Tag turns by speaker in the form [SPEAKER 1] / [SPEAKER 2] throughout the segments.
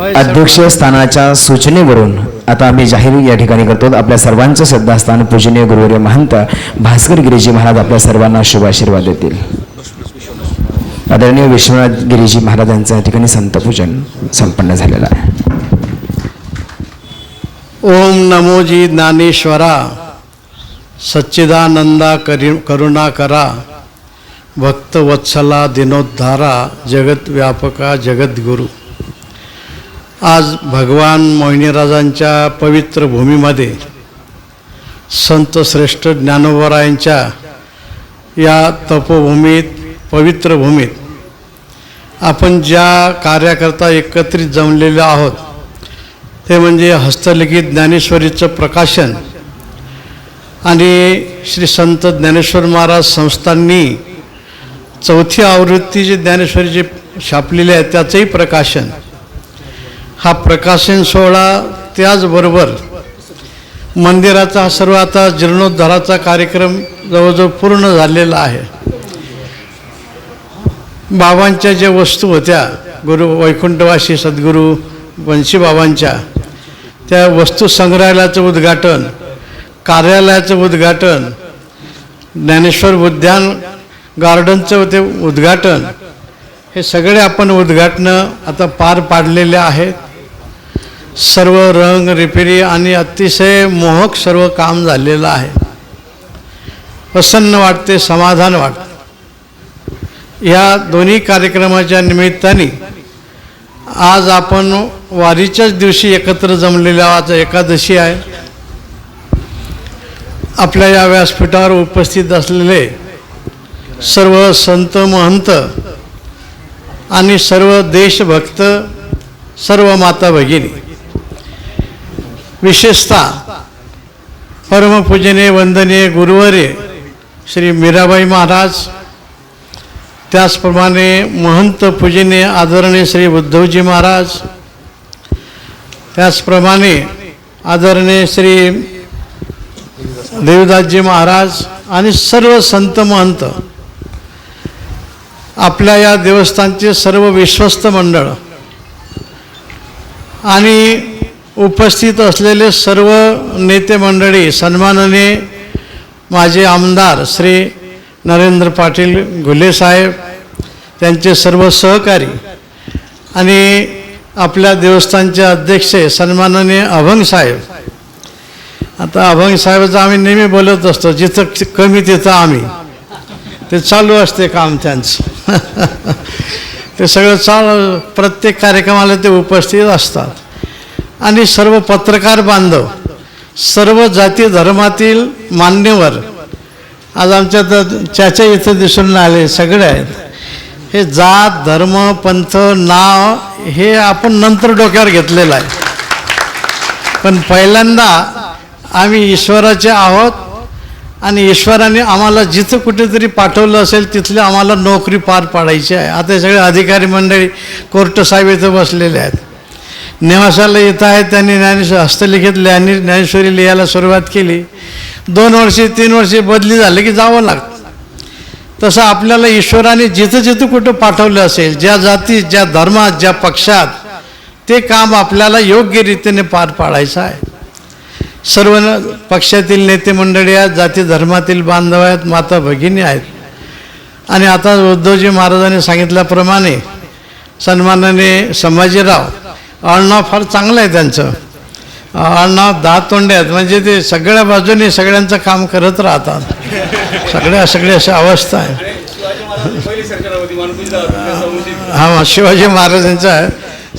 [SPEAKER 1] अध्यक्ष स्थानाच्या सूचनेवरून आता आम्ही जाहीर या ठिकाणी करतो. आपल्या सर्वांचं श्रद्धास्थान पूजनीय गुरुवर्य महंत भास्कर गिरीजी महाराज आपल्या सर्वांना शुभ आशीर्वाद देतील. आदरणीय विश्वनाथ गिरीजी महाराजांचं या ठिकाणी संतपूजन संपन्न झालेलं आहे.
[SPEAKER 2] ओम नमोजी ज्ञानेश्वरा सच्चिदानंदा करी करुणाकरा भक्तवत्सला दिनोद्धारा जगत व्यापका जगद्गुरू. आज भगवान मोहिनीराजांच्या पवित्र भूमीमध्ये संत श्रेष्ठ ज्ञानोबरायांच्या या तपोभूमीत पवित्र भूमीत आपण ज्या कार्याकरता एकत्रित जमलेलो आहोत ते म्हणजे हस्तलिखित ज्ञानेश्वरीचं प्रकाशन आणि श्री संत ज्ञानेश्वर महाराज संस्थांनी चौथी आवृत्ती जी ज्ञानेश्वरीची छापलेली आहे त्याचंही प्रकाशन. हा प्रकाशन सोहळा त्याचबरोबर मंदिराचा हा सर्व आता जीर्णोद्धाराचा कार्यक्रम जवळजवळ पूर्ण झालेला आहे. बाबांच्या ज्या वस्तू होत्या गुरु वैकुंठवासी सद्गुरू वंशीबाबांच्या त्या वस्तू संग्रहालयाचं उद्घाटन कार्यालयाचं उद्घाटन ज्ञानेश्वर उद्यान गार्डनचं ते उद्घाटन हे सगळे आपण उद्घाटनं आता पार पाडलेले आहेत. सर्व रंग रिपेरी आणि अतिशय मोहक सर्व काम झालेलं आहे. प्रसन्न वाटते समाधान वाटते. या दोन्ही कार्यक्रमाच्या निमित्ताने आज आपण वारीच्याच दिवशी एकत्र जमलेल्या आज एकादशी आहे. आपल्या या व्यासपीठावर उपस्थित असलेले सर्व संत महंत आणि सर्व देशभक्त सर्व माता भगिनी विशेषतः परमपूजने वंदनीय गुरुवरे श्री मीराबाई महाराज. त्याचप्रमाणे महंत पूजनीय आदरणीय श्री उद्धवजी महाराज. त्याचप्रमाणे आदरणीय श्री देवदासजी महाराज आणि सर्व संत महंत. आपल्या या देवस्थानचे सर्व विश्वस्त मंडळ आणि उपस्थित असलेले सर्व नेते मंडळी सन्मानने माझे आमदार श्री नरेंद्र पाटील घुले साहेब त्यांचे सर्व सहकारी आणि आपल्या देवस्थानचे अध्यक्ष सन्माननीय अभंग साहेब. आता अभंग साहेबाचं आम्ही नेहमी बोलत असतो जिथं कमी तिथं आम्ही. ते चालू असते काम त्यांचं. ते सगळं चाल प्रत्येक कार्यक्रमाला ते उपस्थित असतात. आणि सर्व पत्रकार बांधव सर्व जाती धर्मातील मान्यवर आज आमच्या तर चाच्या इथं दिसून आले सगळे आहेत. हे जात धर्म पंथ नाव हे आपण नंतर डोक्यावर घेतलेलं आहे. पण पहिल्यांदा आम्ही ईश्वराचे आहोत आणि ईश्वराने आम्हाला जिथं कुठेतरी पाठवलं असेल तिथली आम्हाला नोकरी पार पाडायची आहे. आता सगळे अधिकारी मंडळी कोर्ट साहेब इथं बसलेले आहेत. निवासाला येत आहेत त्यांनी ज्ञानेश्वर हस्तलिखित ज्ञानी ज्ञानेश्वरी लिहायला सुरुवात केली. दोन वर्षे तीन वर्षे बदली झाली की जावं लागतं. तसं आपल्याला ईश्वराने जिथं जिथं कुठं पाठवलं असेल ज्या जातीत ज्या धर्मात ज्या पक्षात ते काम आपल्याला योग्य रीतीने पार पाडायचं आहे. सर्व न- पक्षातील नेते मंडळी आहेत जाती धर्मातील बांधव आहेत माता भगिनी आहेत. आणि आता उद्धवजी महाराजांनी सांगितल्याप्रमाणे सन्मानाने संभाजीराव आडनाव फार चांगलं आहे त्यांचं. आडनाव दहा तोंडे आहेत. म्हणजे ते सगळ्या बाजूने सगळ्यांचं काम करत राहतात. सगळ्या सगळ्या अशा अवस्था आहे. हा शिवाजी महाराजांचा आहे.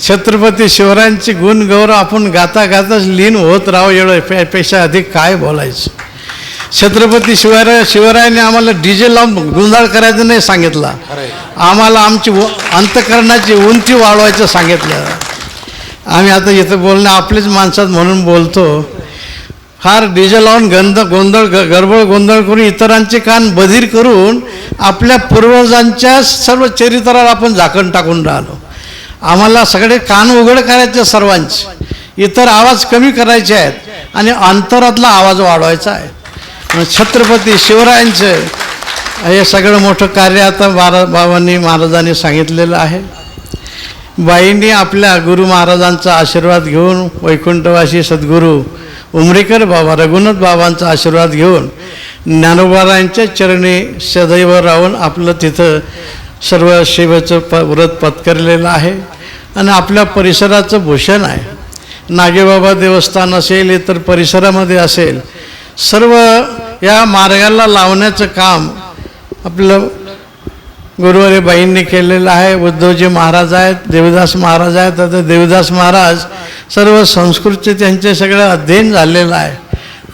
[SPEAKER 2] छत्रपती शिवरायांची गुण गौरव आपण गाता गाताच लीन होत राहू एवढं पे- पेक्षा अधिक काय बोलायचं? छत्रपती शिवराय शिवरायाने आम्हाला डीजे लावून गुंजाळ करायचं नाही सांगितलं. आम्हाला आमची अंतकरणाची उंची वाढवायचं सांगितलं. आम्ही आता इथं बोलणं आपलीच माणसात म्हणून बोलतो. फार डीजे लावून गंध गोंधळ ग- गडबड गोंधळ करून इतरांचे कान बधीर करून आपल्या पूर्वजांच्या सर्व चरित्राला आपण झाकण टाकून राहिलो. आम्हाला सगळे कान उघड करायचे सर्वांचे. इतर आवाज कमी करायचे आहेत आणि अंतरातला आवाज वाढवायचा आहे. छत्रपती शिवरायांचं हे सगळं मोठं कार्य आता बारा बाबांनी महाराजांनी सांगितलेलं आहे. बाईंनी आपल्या गुरु महाराजांचा आशीर्वाद घेऊन वैकुंठवासी सद्गुरू उमरेकर बाबा रघुनाथ बाबांचा आशीर्वाद घेऊन ज्ञानोबारायांच्या चरणी सदैव राहून आपलं तिथं सर्व सेवेचं प व्रत पत्करलेलं आहे. आणि आपल्या परिसराचं भूषण आहे. नागेबाबा देवस्थान असेल इतर परिसरामध्ये असेल सर्व या मार्गाला लावण्याचं काम आपलं गुरुवारी बाईंनी केलेलं आहे. उद्धवजी महाराज आहेत देवदास महाराज आहेत. आता देवदास महाराज सर्व संस्कृतचे त्यांचे सगळं अध्ययन झालेलं आहे.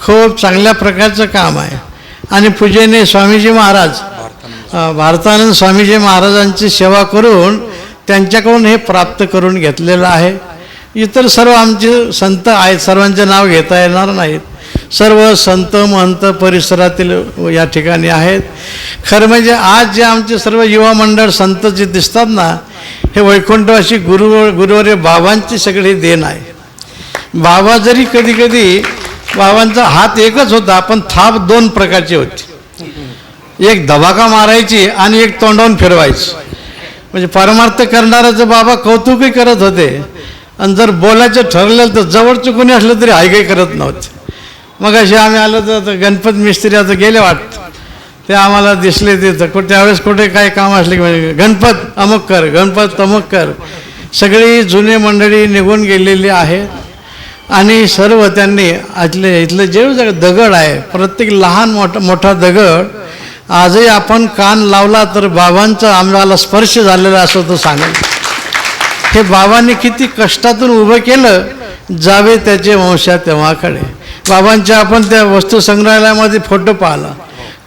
[SPEAKER 2] खूप चांगल्या प्रकारचं काम आहे. आणि पूजेने स्वामीजी महाराज भारतानंद स्वामीजी महाराजांची सेवा करून त्यांच्याकडून हे प्राप्त करून घेतलेलं आहे. इतर सर्व आमचे संत आहेत सर्वांचे नाव घेता येणार नाहीत. सर्व संत महंत परिसरातील या ठिकाणी आहेत. खरं म्हणजे आज जे आमचे सर्व युवा मंडळ संत जे दिसतात ना हे वैकुंठवासी गुरु गुरुवारी बाबांची सगळी देण आहे. बाबा जरी कधी कधी बाबांचा हात एकच होता पण थाप दोन प्रकारची होती. एक दबाका मारायची आणि एक तोंडावून फिरवायची. म्हणजे परमार्थ करणाऱ्याचं बाबा कौतुकही करत होते आणि जर बोलायचं ठरलेलं तर जवळचं कोणी असलं तरी हायकाई करत नव्हते. मग असे आम्ही आलो तर गणपत मिस्त्री आता गेले वाटत ते आम्हाला दिसले तिथं. कुठे त्यावेळेस कुठे काय काम असले की म्हणजे गणपत अमुक कर गणपत अमुक कर. सगळी जुने मंडळी निघून गेलेली आहेत आणि सर्व त्यांनी आतले इथलं जे दगड आहे प्रत्येक लहान मोठा मोठा दगड आजही आपण कान लावला तर बाबांचा आम्हाला स्पर्श झालेला असं तो सांगेल. हे बाबांनी किती कष्टातून उभं केलं जावे त्याचे वंशा तेव्हाकडे. बाबांच्या आपण त्या वस्तू संग्रहालयामध्ये फोटो पाहिला.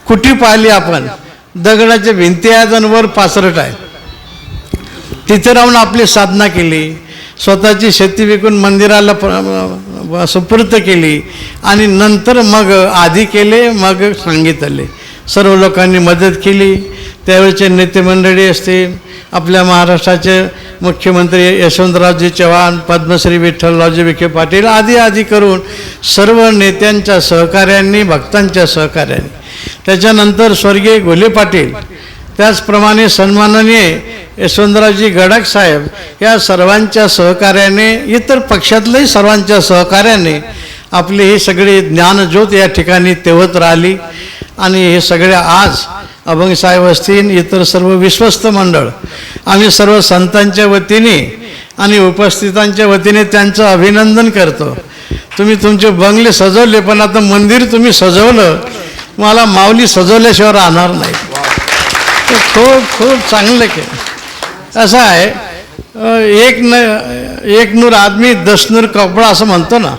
[SPEAKER 2] कुठे पाहिली आपण? दगडाच्या भिंती आहेत आणि वर पासरट आहे तिथे राहून आपली साधना केली. स्वतःची शेती विकून मंदिराला सुपूर्त केली. आणि नंतर मग आधी केले मग सांगितले. सर्व लोकांनी मदत केली. त्यावेळचे नेतेमंडळी असतील आपल्या महाराष्ट्राचे मुख्यमंत्री यशवंतरावजी चव्हाण पद्मश्री विठ्ठलरावजी विखे पाटील आदी आदी करून सर्व नेत्यांच्या सहकार्यांनी भक्तांच्या सहकार्याने. त्याच्यानंतर स्वर्गीय घोले पाटील त्याचप्रमाणे सन्माननीय यशवंतरावजी गडाख साहेब या सर्वांच्या सहकार्याने इतर पक्षातल्याही सर्वांच्या सहकार्याने आपली ही सगळी ज्ञानज्योत या ठिकाणी तेवत राहिली. आणि हे सगळे आज अभंग साहेब असतील इतर सर्व विश्वस्त मंडळ. आम्ही सर्व संतांच्या वतीने आणि उपस्थितांच्या वतीने त्यांचं अभिनंदन करतो. तुम्ही तुमचे बंगले सजवले पण आता मंदिर तुम्ही सजवलं मला माऊली सजवल्याशिवाय राहणार नाही. ते खूप खूप चांगलं केलं. असं आहे एक न एक नूर आदमी दस नूर कपडा असं म्हणतो ना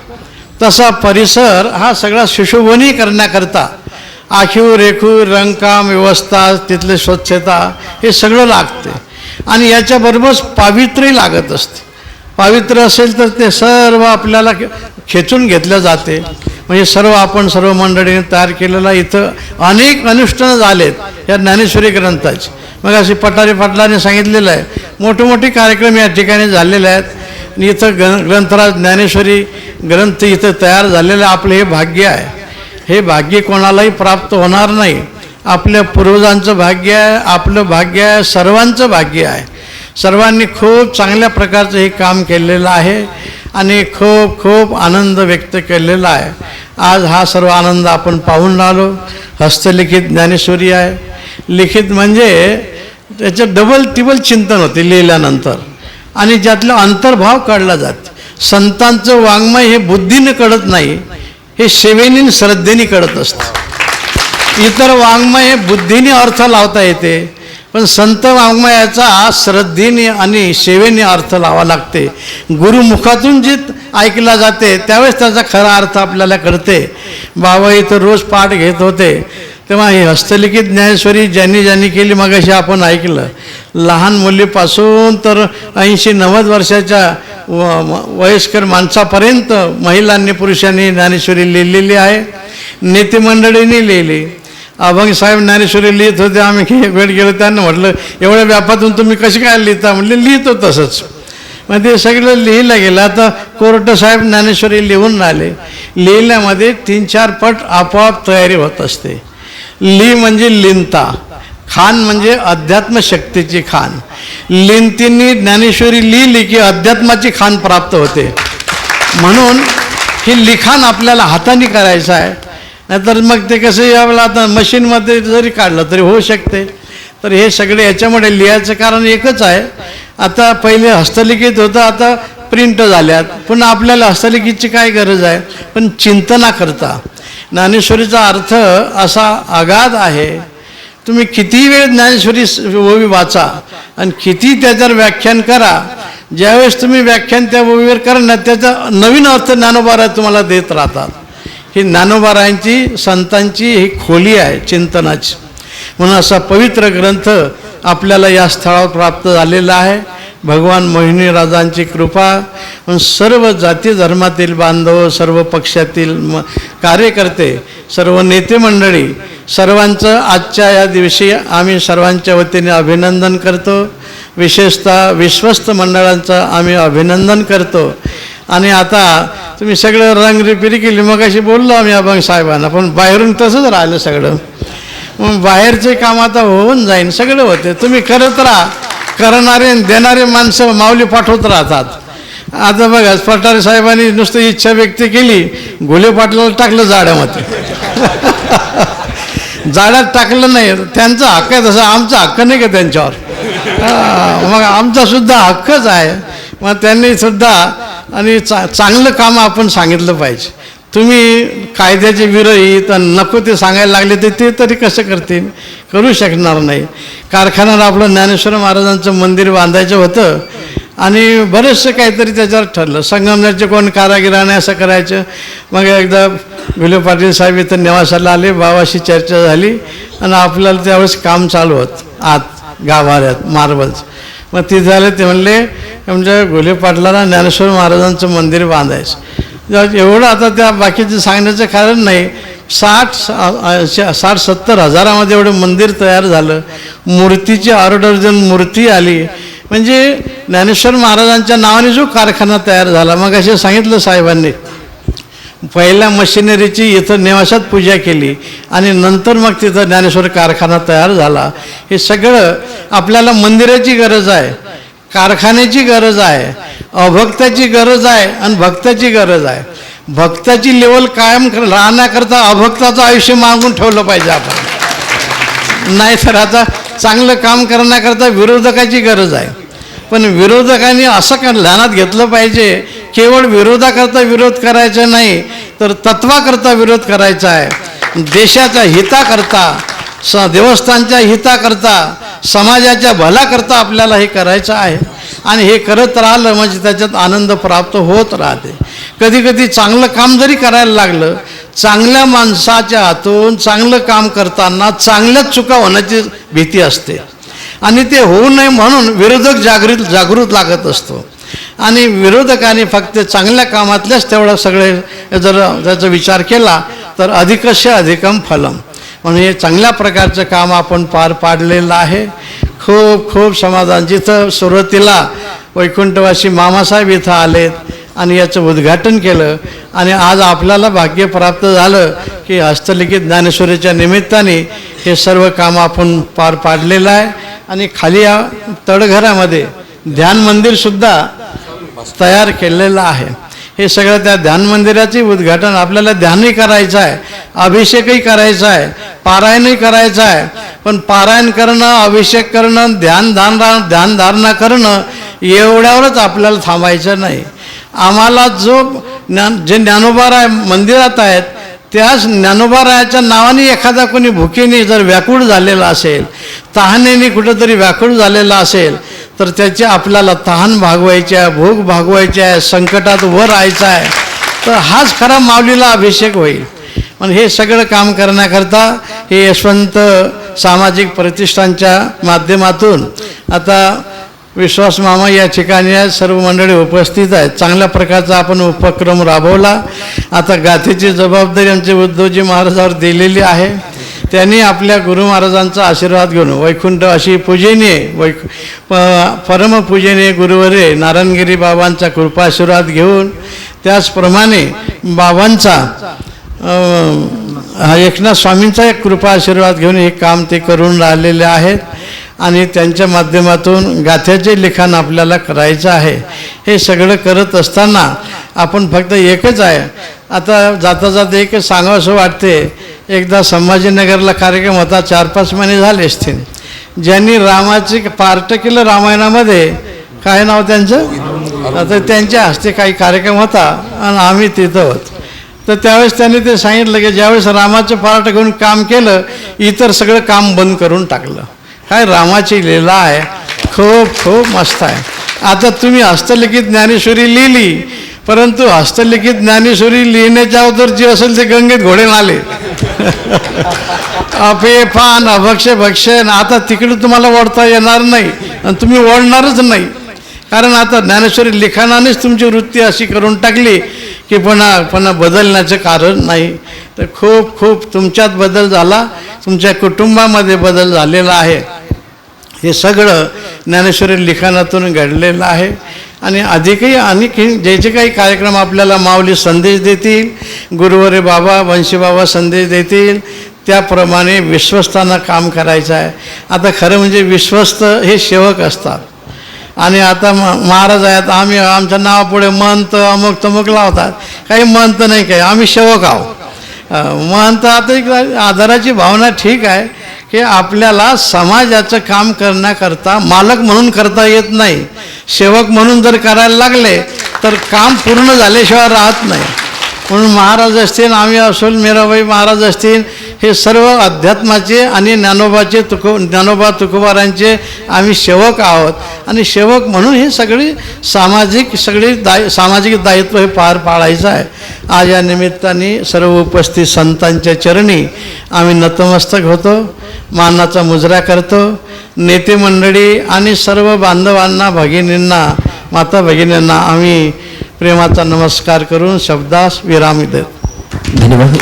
[SPEAKER 2] तसा परिसर हा सगळा सुशोभनी करण्याकरता आखीव रेखीव रंगकाम व्यवस्था तिथले स्वच्छता हे सगळं लागते. आणि याच्याबरोबरच पावित्र्यही लागत असते. पावित्र्य असेल तर ते सर्व आपल्याला खेचून घेतलं जाते. म्हणजे सर्व आपण सर्व मंडळीने तयार केलेला इथं अनेक अनुष्ठानं झालेत या ज्ञानेश्वरी ग्रंथाचे. मग असे पटारी पाटलाने सांगितलेलं आहे मोठे मोठे कार्यक्रम या ठिकाणी झालेले आहेत. आणि इथं ग्रं ग्रंथराज ज्ञानेश्वरी ग्रंथ इथं तयार झालेलं आपलं हे भाग्य आहे. हे भाग्य कोणालाही प्राप्त होणार नाही. आपल्या पूर्वजांचं भाग्य आहे आपलं भाग्य आहे सर्वांचं भाग्य आहे. सर्वांनी खूप चांगल्या प्रकारचं हे काम केलेलं आहे आणि खूप खूप आनंद व्यक्त केलेला आहे. आज हा सर्व आनंद आपण पाहून राहिलो. हस्तलिखित ज्ञानेश्वरी आहे. लिखित म्हणजे त्याचं डबल टिबल चिंतन होते लिहिल्यानंतर. आणि ज्यातला अंतर्भाव काढला जात. संतांचं वाङ्मय हे बुद्धीनं कळत नाही. हे सेवेने श्रद्धेने कळत असतं इतर वाङ्मय हे बुद्धीने अर्थ लावता येते पण संत वाङ्मयाचा श्रद्धेने आणि सेवेने अर्थ लावा लागते. गुरुमुखातून जे ऐकला जाते त्यावेळेस त्याचा खरा अर्थ आपल्याला कळते. बाबा इथं रोज पाठ घेत होते. तेव्हा ही हस्तलिखित ज्ञानेश्वरी ज्यांनी ज्यांनी केली मगाशी आपण ऐकलं. लहान मुलीपासून तर ऐंशी नव्वद वर्षाच्या व- वयस्कर माणसापर्यंत महिलांनी पुरुषांनी ज्ञानेश्वरी लिहिलेली आहे. नेते मंडळींनी लिहिली. अभंग साहेब ज्ञानेश्वरी लिहित होते आम्ही एक वेळ गेलो त्यांना म्हटलं एवढ्या व्यापातून तुम्ही कसे काय लिहिता? म्हटले लिहितो तसंच. मग ते सगळं लिहिलं गेलं. आता कोर्ट साहेब ज्ञानेश्वरी लिहून राहिले. लिहिल्यामध्ये तीन चार पट आपोआप तयारी होत असते. ली म्हणजे लिंता. खान म्हणजे अध्यात्म शक्तीची खान. लिंतींनी ज्ञानेश्वरी लिहिली की अध्यात्माची खान प्राप्त होते. म्हणून हे लिखाण आपल्याला हाताने करायचं आहे. नाहीतर मग ते कसं यावेळेला आता मशीनमध्ये जरी काढलं तरी होऊ शकते. तर हे सगळे याच्यामुळे लिहायचं कारण एकच आहे. आता पहिले हस्तलिखित होतं आता प्रिंट झाल्यात. पुन्हा आपल्याला हस्तलिखितची काय गरज आहे? पण चिंतना करता. ज्ञानेश्वरीचा अर्थ असा आगाध आहे तुम्ही किती वेळ ज्ञानेश्वरी ओवी वाचा आणि किती त्याच्यावर व्याख्यान करा. ज्यावेळेस तुम्ही व्याख्यान त्या ओवीवर करणार त्याचा नवीन अर्थ ज्ञानोबारा तुम्हाला देत राहतात. ही ज्ञानोबारायांची संतांची ही खोली आहे चिंतनाची. म्हणून असा पवित्र ग्रंथ आपल्याला या स्थळावर प्राप्त झालेला आहे. भगवान मोहिनी राजांची कृपा. सर्व जाती धर्मातील बांधव सर्व पक्षातील म कार्यकर्ते सर्व नेते मंडळी सर्वांचं आजच्या या दिवशी आम्ही सर्वांच्या वतीने अभिनंदन करतो. विशेषतः विश्वस्त मंडळांचं आम्ही अभिनंदन करतो. आणि आता तुम्ही सगळं रंगरिपिरी केली मग अशी बोललो आम्ही अभंग साहेबांना पण बाहेरून तसंच राहिलं सगळं. मग बाहेरचे काम आता होऊन जाईन सगळं होते. तुम्ही करत राहा. करणारे आणि देणारे माणसं माऊली पाठवत राहतात. आता बघा पठारे साहेबांनी नुसतं इच्छा व्यक्त केली घोले पाटलाला टाकलं जाड्यामध्ये. जाड्यात टाकलं नाही त्यांचा हक्क आहे तसा आमचा हक्क नाही का त्यांच्यावर? मग आमचा सुद्धा हक्कच आहे. मग त्यांनी सुद्धा आणि चा चांगलं काम आपण सांगितलं पाहिजे. तुम्ही कायद्याचे विरोधी तर नको ते सांगायला लागले तर ते तरी कसं करतील? करू शकणार नाही. कारखान्यात आपलं ज्ञानेश्वर महाराजांचं मंदिर बांधायचं होतं आणि बरेचसं काहीतरी त्याच्यावर ठरलं. संगमनेरचे कोण कारागिराने असं करायचं. मग एकदा विलो पाटील साहेब इथं निवासाला आले बाबाशी चर्चा झाली आणि आपल्याला त्यावेळेस काम चालू होत. आत गाभाऱ्यात मार्बल्स. मग ते झाले ते म्हणले म्हणजे गुले पाटलाला ज्ञानेश्वर महाराजांचं मंदिर बांधायचं. एवढं आता त्या बाकीचं सांगण्याचं कारण नाही. साठ साठ सत्तर हजारामध्ये एवढं मंदिर तयार झालं. मूर्तीची ऑर्डर देऊन मूर्ती आली. म्हणजे ज्ञानेश्वर महाराजांच्या नावाने जो कारखाना तयार झाला. मग असे सांगितलं साहेबांनी. पहिल्या मशिनरीची इथं निवासात पूजा केली आणि नंतर मग तिथं ज्ञानेश्वर कारखाना तयार झाला. हे सगळं आपल्याला मंदिराची गरज आहे. कारखान्याची गरज आहे अभक्ताची गरज आहे आणि भक्ताची गरज आहे. भक्ताची लेवल कायम राहण्याकरता अभक्ताचं आयुष्य मागून ठेवलं पाहिजे आपण. नाही तर आता चांगलं काम करण्याकरता विरोधकाची गरज आहे. पण विरोधकांनी असं का ध्यानात घेतलं पाहिजे केवळ विरोधाकरता विरोध करायचा नाही तर तत्वाकरता विरोध करायचा आहे. देशाच्या हिताकरता स देवस्थानच्या हिताकरता समाजाच्या भल्याकरता आपल्याला हे करायचं आहे. आणि हे करत राहिलं म्हणजे त्याच्यात आनंद प्राप्त होत राहते. कधी कधी चांगलं काम जरी करायला लागलं चांगल्या माणसाच्या हातून चांगलं काम करताना चांगल्याच चुका होण्याची भीती असते. आणि ते होऊ नये म्हणून विरोधक जागृत जागृत लागत असतो. आणि विरोधकांनी फक्त चांगल्या कामातल्याच तेवढं सगळे जर त्याचा विचार केला तर अधिकस्य अधिकम फलम. म्हणून हे चांगल्या प्रकारचं काम आपण पार पाडलेलं आहे. खूप खूप समाधान. जिथं सुरुवातीला वैकुंठवासी मामासाहेब इथं आलेत आणि याचं उद्घाटन केलं आणि आज आपल्याला भाग्य प्राप्त झालं की हस्तलिखित ज्ञानेश्वरीच्या निमित्ताने हे सर्व काम आपण पार पाडलेलं आहे. आणि खाली या तळघरामध्ये ध्यान मंदिरसुद्धा तयार केलेलं आहे. हे सगळं त्या ध्यान मंदिराचे उद्घाटन आपल्याला ध्यानही करायचं आहे अभिषेकही करायचा आहे पारायणही करायचं आहे. पण पारायण करणं अभिषेक करणं ध्यान ध्यानधारणा करणं एवढ्यावरच आपल्याला थांबायचं नाही. आम्हाला जो ज्ञान जे ज्ञानोबाराय मंदिरात आहेत त्याच ज्ञानोबारायाच्या नावाने एखादा कोणी भुकेने जर व्याकुळ झालेला असेल तहानेने कुठंतरी व्याकुळ झालेला असेल तर त्याची आपल्याला तहान भागवायची आहे भूक भागवायची आहे संकटात वर राहायचं आहे. तर हाच खरा माऊलीला अभिषेक होईल. पण हे सगळं काम करण्याकरता हे यशवंत सामाजिक प्रतिष्ठानच्या माध्यमातून आता विश्वास मामा या ठिकाणी आहेत सर्व मंडळी उपस्थित आहेत. चांगल्या प्रकारचा आपण उपक्रम राबवला. आता गाथेची जबाबदारी आमचे उद्धवजी महाराजावर दिलेली आहे. त्यांनी आपल्या गुरु महाराजांचा आशीर्वाद घेऊन वैकुंठ अशी पूजनीय वैक प- परमपूजनीय गुरुवरे नारायणगिरी बाबांचा कृपा आशीर्वाद घेऊन त्याचप्रमाणे बाबांचा एकनाथ स्वामींचा एक कृपा आशीर्वाद घेऊन हे काम ते करून राहिलेले आहेत आणि त्यांच्या माध्यमातून गाथ्याचे लिखाण आपल्याला करायचं आहे. हे सगळं करत असताना आपण फक्त एकच आहे. आता जाता जाता एक सांगावं असं वाटते एकदा संभाजीनगरला कार्यक्रम होता चार पाच महिने झाले असतील. ज्यांनी रामाची पार्ट केलं रामायणामध्ये काय नाव त्यांचं? आता त्यांच्या हस्ते काही कार्यक्रम होता आणि आम्ही तिथं होत. तर त्यावेळेस त्यांनी ते सांगितलं की ज्यावेळेस रामाचं पार्ट घेऊन काम केलं इतर सगळं काम बंद करून टाकलं. काय रामाची लीला आहे. खूप खूप मस्त आहे. आता तुम्ही हस्तलिखित ज्ञानेश्वरी लिहिली परंतु हस्तलिखित ज्ञानेश्वरी लिहिण्याच्या अगोदर जे असेल ते गंगेत घोडे नाले. अपे पान अभक्ष भक्षण आता तिकडे तुम्हाला ओढता येणार नाही आणि तुम्ही ओढणारच नाही. कारण आता ज्ञानेश्वरी लिखाणानेच तुमची वृत्ती अशी करून टाकली की पुन्हा पुन्हा बदलण्याचं कारण नाही. तर खूप खूप तुमच्यात बदल झाला तुमच्या कुटुंबामध्ये बदल झालेला आहे. हे सगळं ज्ञानेश्वरी लिखाणातून घडलेलं आहे. आणि अधिकही आणखी जे जे काही कार्यक्रम आपल्याला माऊली संदेश देतील गुरुवरे बाबा वंशी बाबा संदेश देतील त्याप्रमाणे विश्वस्तांना काम करायचं आहे. आता खरं म्हणजे विश्वस्त हे सेवक असतात. आणि आता म महाराज आहेत आम्ही आमच्या नावापुढे मंत अमुक तमुक लावतात. काही मंत नाही काही आम्ही सेवक आहोत. महंत आता एक आदराची भावना ठीक आहे की आपल्याला समाजाचं काम करण्याकरता मालक म्हणून करता येत नाही. सेवक म्हणून जर करायला लागले तर काम पूर्ण झाल्याशिवाय राहत नाही. म्हणून महाराज असतील आम्ही असून मीराबाई महाराज असतील हे सर्व अध्यात्माचे आणि ज्ञानोबाचे तुको ज्ञानोबा तुकोबारांचे आम्ही सेवक आहोत. आणि सेवक म्हणून हे सगळी सामाजिक सगळी दाय सामाजिक दायित्व हे पार पाडायचं आहे. आज या निमित्ताने सर्व उपस्थित संतांच्या चरणी आम्ही नतमस्तक होतो मानाचा मुजरा करतो. नेते मंडळी आणि सर्व बांधवांना भगिनींना माता भगिनींना आम्ही प्रेमाचा नमस्कार करून शब्दास विराम देत.
[SPEAKER 1] धन्यवाद.